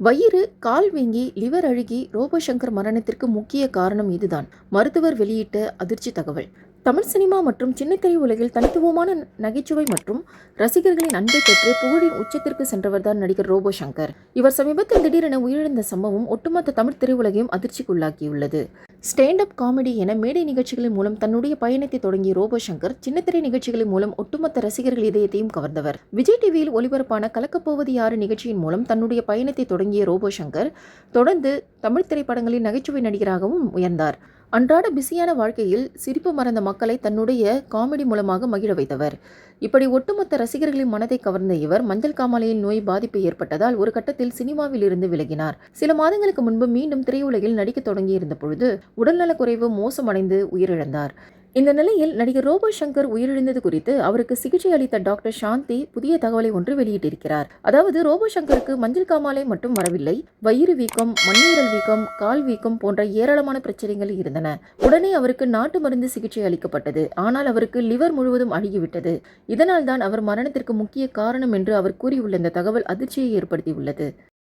வயிறு கால் வீங்கி லிவர் அழுகி ரோபோ சங்கர் மரணத்திற்கு முக்கிய காரணம் இதுதான். மருத்துவர் வெளியிட்ட அதிர்ச்சி தகவல். தமிழ் சினிமா மற்றும் சின்னத்திரை உலகில் தனித்துவமான நகைச்சுவை மற்றும் ரசிகர்களின் அன்பை பெற்று புகழின் உச்சத்திற்கு சென்றவர்தான் நடிகர் ரோபோ சங்கர். இவர் சமீபத்தில் திடீரென உயிரிழந்த சம்பவம் ஒட்டுமொத்த தமிழ் திரையுலகையும் அதிர்ச்சிக்குள்ளாக்கியுள்ளது. ஸ்டாண்ட் அப் காமெடி என மேடை நிகழ்ச்சிகளின் மூலம் தன்னுடைய பயணத்தை தொடங்கிய ரோபோ சங்கர் சின்னத்திரை நிகழ்ச்சிகளின் மூலம் ஒட்டுமொத்த ரசிகர்கள் இதயத்தையும் கவர்ந்தவர். விஜய் டிவியில் ஒளிபரப்பான கலக்கப்போவது யாரு நிகழ்ச்சியின் மூலம் தன்னுடைய பயணத்தை தொடங்கிய ரோபோ சங்கர் தொடர்ந்து தமிழ் திரைப்படங்களின் நகைச்சுவை நடிகராகவும் உயர்ந்தார். அன்றாட பிஸியான வாழ்க்கையில் சிரிப்பு மறந்த மக்களை தன்னுடைய காமெடி மூலமாக மகிழ வைத்தவர். இப்படி ஒட்டுமொத்த ரசிகர்களின் மனதை கவர்ந்த இவர் மஞ்சள் காமாலையில் நோய் பாதிப்பு ஏற்பட்டதால் ஒரு கட்டத்தில் சினிமாவில் இருந்து விலகினார். சில மாதங்களுக்கு முன்பு மீண்டும் திரையுலகில் நடிக்க தொடங்கியிருந்த பொழுது உடல்நலக்குறைவு மோசமடைந்து உயிரிழந்தார். இந்த நிலையில் நடிகர் ரோபோ சங்கர் உயிரிழந்தது குறித்து அவருக்கு சிகிச்சை அளித்த டாக்டர் சாந்தி புதிய தகவலை ஒன்று வெளியிட்டிருக்கிறார். அதாவது ரோபோ சங்கருக்கு மஞ்சள் காமாலை மட்டும் வரவில்லை வயிறு வீக்கம் மண்ணீரல் வீக்கம் கால் வீக்கம் போன்ற ஏராளமான பிரச்சனைகள் இருந்தன. உடனே அவருக்கு நாட்டு மருந்து சிகிச்சை அளிக்கப்பட்டது. ஆனால் அவருக்கு லிவர் முழுவதும் அழுகிவிட்டது. இதனால் தான் அவர் மரணத்திற்கு முக்கிய காரணம் என்று அவர் கூறியுள்ள இந்த தகவல் அதிர்ச்சியை ஏற்படுத்தியுள்ளது.